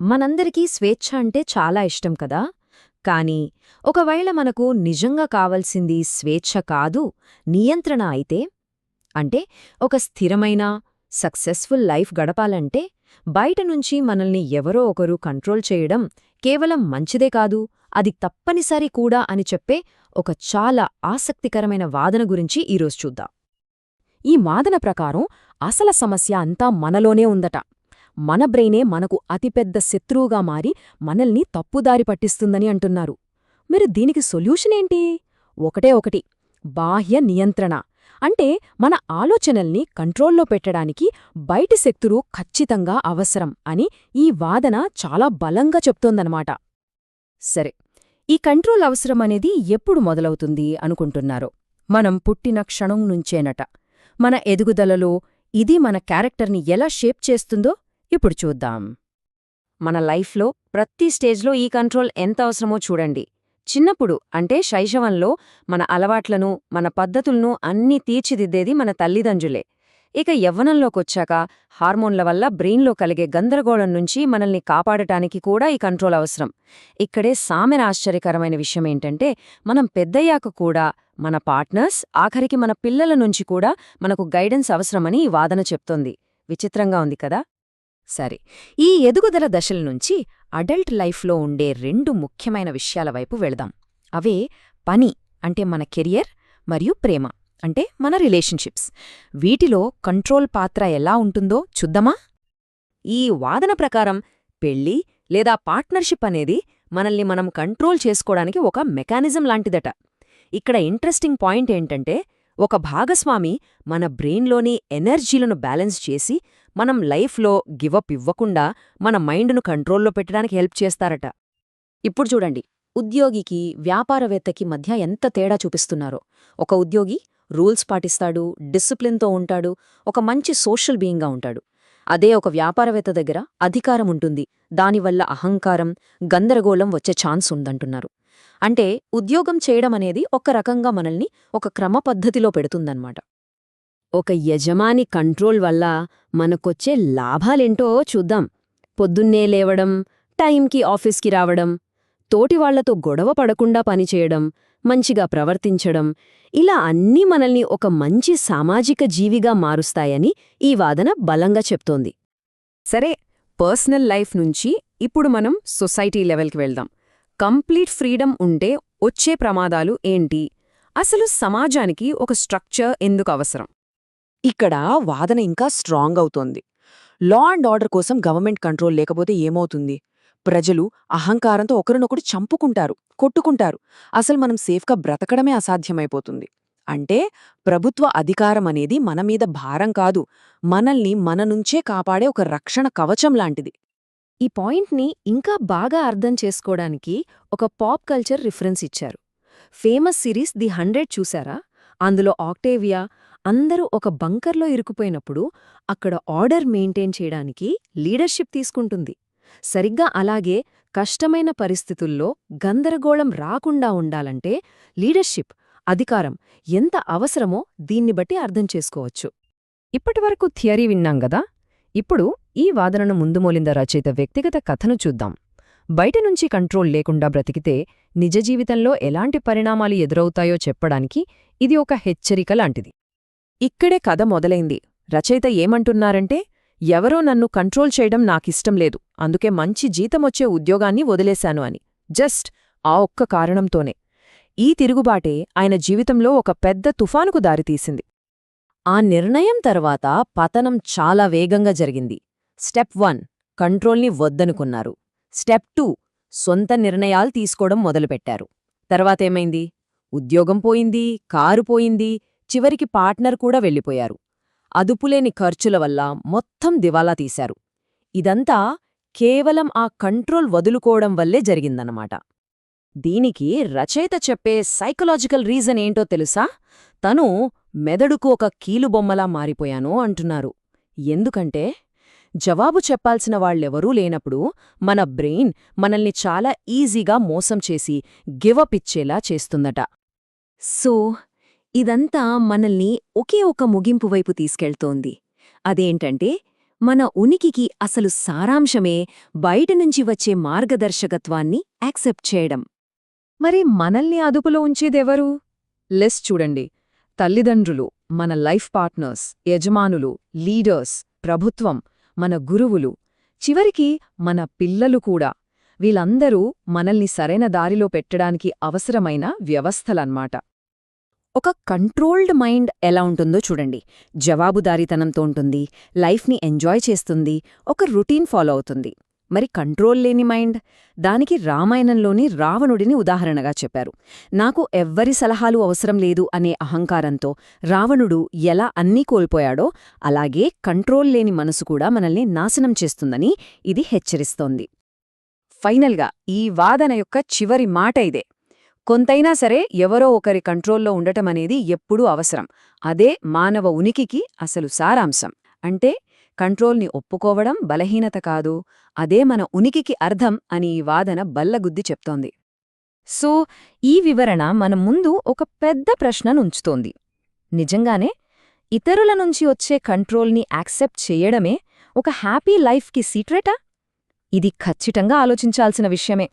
మనందరికీ స్వేచ్ఛ అంటే చాలా ఇష్టం కదా. కానీ ఒకవేళ మనకు నిజంగా కావలసింది స్వేచ్ఛ కాదు నియంత్రణ అయితే అంటే ఒక స్థిరమైన సక్సెస్ఫుల్ లైఫ్ గడపాలంటే బయట నుంచి మనల్ని ఎవరో ఒకరు కంట్రోల్ చేయడం కేవలం మంచిదే కాదు అది తప్పనిసరి కూడా అని చెప్పే ఒక చాలా ఆసక్తికరమైన వాదన గురించి ఈరోజు చూద్దాం. ఈ వాదన ప్రకారం అసల సమస్య అంతా మనలోనే ఉందట. మన బ్రెయినే మనకు అతిపెద్ద శత్రువుగా మారి మనల్ని తప్పుదారి పట్టిస్తుందని అంటున్నారు. మరి దీనికి సొల్యూషన్ ఏంటి? ఒకటే ఒకటి బాహ్య నియంత్రణ. అంటే మన ఆలోచనల్ని కంట్రోల్లో పెట్టడానికి బయటి శక్తులు ఖచ్చితంగా అవసరం అని ఈ వాదన చాలా బలంగా చెప్తోందనమాట సరే ఈ కంట్రోల్ అవసరమనేది ఎప్పుడు మొదలవుతుంది అనుకుంటున్నారో? మనం పుట్టిన క్షణం నుంచేనట. మన ఎదుగుదలలో ఇది మన క్యారెక్టర్ని ఎలా షేప్ చేస్తుందో ఇప్పుడు చూద్దాం. మన లైఫ్లో ప్రతి స్టేజ్లో ఈ కంట్రోల్ ఎంత అవసరమో చూడండి. చిన్నప్పుడు అంటే శైశవంలో మన అలవాట్లను మన పద్ధతులను అన్నీ తీర్చిదిద్దేది మన తల్లిదండ్రులే. ఇక యవ్వనంలోకొచ్చాక హార్మోన్ల వల్ల బ్రెయిన్లో కలిగే గందరగోళం నుంచి మనల్ని కాపాడటానికి కూడా ఈ కంట్రోల్ అవసరం. ఇక్కడే సామెన ఆశ్చర్యకరమైన విషయమేంటంటే మనం పెద్దయ్యాక కూడా మన పార్ట్నర్స్ ఆఖరికి మన పిల్లల నుంచి కూడా మనకు గైడెన్స్ అవసరమని ఈ వాదన చెప్తోంది. విచిత్రంగా ఉంది కదా? సరే ఈ ఎదుగుదల దశల నుంచి అడల్ట్ లైఫ్లో ఉండే రెండు ముఖ్యమైన విషయాల వైపు వెళదాం. అవే పని అంటే మన కెరియర్ మరియు ప్రేమ అంటే మన రిలేషన్షిప్స్. వీటిలో కంట్రోల్ పాత్ర ఎలా ఉంటుందో చూద్దామా? ఈ వాదన ప్రకారం పెళ్ళి లేదా పార్ట్నర్షిప్ అనేది మనల్ని మనం కంట్రోల్ చేసుకోవడానికి ఒక మెకానిజం లాంటిదట. ఇక్కడ ఇంట్రెస్టింగ్ పాయింట్ ఏంటంటే ఒక భాగస్వామి మన బ్రెయిన్లోని ఎనర్జీలను బ్యాలెన్స్ చేసి మనం లైఫ్లో గివప్ ఇవ్వకుండా మన మైండ్ను కంట్రోల్లో పెట్టడానికి హెల్ప్ చేస్తారట. ఇప్పుడు చూడండి ఉద్యోగికి వ్యాపారవేత్తకి మధ్య ఎంత తేడా చూపిస్తున్నారో. ఒక ఉద్యోగి రూల్స్ పాటిస్తాడు డిసిప్లిన్తో ఉంటాడు ఒక మంచి సోషల్ బీయింగ్గా ఉంటాడు. అదే ఒక వ్యాపారవేత్త దగ్గర అధికారం ఉంటుంది దానివల్ల అహంకారం గందరగోళం వచ్చే ఛాన్స్ ఉందంటున్నారు. అంటే ఉద్యోగం చేయడం అనేది ఒక రకంగా మనల్ని ఒక క్రమపద్ధతిలో పెడుతుందన్నమాట. ఒక యజమాని కంట్రోల్ వల్ల మనకొచ్చే లాభాలేంటో చూద్దాం. పొద్దున్నే లేవడం టైంకి ఆఫీస్కి రావడం తోటివాళ్ళతో గొడవ పడకుండా పనిచేయడం మంచిగా ప్రవర్తించడం ఇలా అన్నీ మనల్ని ఒక మంచి సామాజిక జీవిగా మారుస్తాయని ఈ వాదన బలంగా చెప్తోంది. సరే పర్సనల్ లైఫ్ నుంచి ఇప్పుడు మనం సొసైటీ లెవెల్కి వెళ్దాం. కంప్లీట్ ఫ్రీడమ్ ఉంటే వచ్చే ప్రమాదాలు ఏంటి? అసలు సమాజానికి ఒక స్ట్రక్చర్ ఎందుకు అవసరం? ఇక్కడ వాదన ఇంకా స్ట్రాంగ్ అవుతోంది. లా అండ్ ఆర్డర్ కోసం గవర్నమెంట్ కంట్రోల్ లేకపోతే ఏమవుతుంది? ప్రజలు అహంకారంతో ఒకరినొకరు చంపుకుంటారు కొట్టుకుంటారు. అసలు మనం సేఫ్గా బ్రతకడమే అసాధ్యమైపోతుంది. అంటే ప్రభుత్వ అధికారం అనేది మన మీద భారం కాదు. మనల్ని మన నుంచే కాపాడే ఒక రక్షణ కవచం లాంటిది. ఈ పాయింట్ని ఇంకా బాగా అర్థం చేసుకోవడానికి ఒక పాప్ కల్చర్ రిఫరెన్స్ ఇచ్చారు. ఫేమస్ సిరీస్ ది హండ్రెడ్ చూసారా అందులో ఆక్టేవియా అందరూ ఒక బంకర్లో ఇరుకుపోయినప్పుడు అక్కడ ఆర్డర్ మెయింటైన్ చేయడానికి లీడర్షిప్ తీసుకుంటుంది. సరిగ్గా అలాగే కష్టమైన పరిస్థితుల్లో గందరగోళం రాకుండా ఉండాలంటే లీడర్షిప్ అధికారం ఎంత అవసరమో దీన్ని బట్టి అర్థం చేసుకోవచ్చు. ఇప్పటివరకు థియరీ విన్నాం గదా? ఇప్పుడు ఈ వాదనను ముందుమోలింద రచయిత వ్యక్తిగత కథను చూద్దాం. బయట నుంచి కంట్రోల్ లేకుండా బ్రతికితే నిజ జీవితంలో ఎలాంటి పరిణామాలు ఎదురవుతాయో చెప్పడానికి ఇది ఒక హెచ్చరిక లాంటిది. ఇక్కడే కథ మొదలైంది. రచయిత ఏమంటున్నారంటే ఎవరో నన్ను కంట్రోల్ చేయడం నాకిష్టం లేదు. అందుకే మంచి జీతమొచ్చే ఉద్యోగాన్ని వదిలేశాను అని. జస్ట్ ఆ ఒక్క కారణంతోనే. ఈ తిరుగుబాటే ఆయన జీవితంలో ఒక పెద్ద తుఫానుకు దారితీసింది. ఆ నిర్ణయం తర్వాత పతనం చాలా వేగంగా జరిగింది. స్టెప్ వన్ కంట్రోల్ని వద్దనుకున్నారు. స్టెప్ టూ సొంత నిర్ణయాలు తీసుకోవడం మొదలుపెట్టారు. తర్వాతేమైంది ఉద్యోగం పోయింది కారు పోయింది చివరికి పార్ట్నర్ కూడా వెళ్ళిపోయారు. అదుపులేని ఖర్చుల వల్ల మొత్తం దివాలా తీశారు. ఇదంతా కేవలం ఆ కంట్రోల్ వదులుకోవడం వల్లే జరిగిందన్నమాట. దీనికి రచయిత చెప్పే సైకలాజికల్ రీజన్ ఏంటో తెలుసా? తను మెదడుకు ఒక కీలుబొమ్మలా మారిపోయాను అంటున్నారు. ఎందుకంటే జవాబు చెప్పాల్సిన వాళ్ళెవరూ లేనప్పుడు మన బ్రెయిన్ మనల్ని చాలా ఈజీగా మోసం చేసి గివప్ ఇచ్చేలా చేస్తుందట. సో ఇదంతా మనల్ని ఒకే ఒక ముగింపు వైపు తీసుకెళ్తోంది. అదేంటంటే మన ఉనికికి అసలు సారాంశమే బయట నుంచి వచ్చే మార్గదర్శకత్వాన్ని యాక్సెప్ట్ చేయడం. మరి మనల్ని అదుపులో ఉంచేదెవరు? లెస్ చూడండి. తల్లిదండ్రులు మన లైఫ్ పార్ట్నర్స్ యజమానులు లీడర్స్ ప్రభుత్వం మన గురువులు. చివరికి మన పిల్లలు కూడా. వీళ్ళందరూ మనల్ని సరైన దారిలో పెట్టడానికి అవసరమైన వ్యవస్థలన్మాట ఒక కంట్రోల్డ్ మైండ్ ఎలా ఉంటుందో చూడండి. జవాబుదారీతనంతో ఉంటుంది. లైఫ్ని ఎంజాయ్ చేస్తుంది. ఒక రొటీన్ ఫాలో అవుతుంది. మరి కంట్రోల్ లేని మైండ్? దానికి రామాయణంలోని రావణుడిని ఉదాహరణగా చెప్పారు. నాకు ఎవ్వరి సలహాలు అవసరం లేదు అనే అహంకారంతో రావణుడు ఎలా అన్నీ కోల్పోయాడో అలాగే కంట్రోల్ లేని మనసు కూడా మనల్ని నాశనం చేస్తుందని ఇది హెచ్చరిస్తోంది. ఫైనల్గా ఈ వాదన యొక్క చివరి మాట ఇదే. కొంతైనా సరే ఎవరో ఒకరి కంట్రోల్లో ఉండటమనేది ఎప్పుడూ అవసరం. అదే మానవ ఉనికికి అసలు సారాంశం. అంటే కంట్రోల్ని ఒప్పుకోవడం బలహీనత కాదు అదే మన ఉనికికి అర్థం అని ఈ వాదన బల్లగుద్ది చెప్తోంది. సో ఈ వివరణ మన ముందు ఒక పెద్ద ప్రశ్ననుంచుతోంది. నిజంగానే ఇతరుల నుంచి వచ్చే కంట్రోల్ని యాక్సెప్ట్ చేయడమే ఒక హ్యాపీ లైఫ్కి సీక్రెటా? ఇది ఖచ్చితంగా ఆలోచించాల్సిన విషయమే.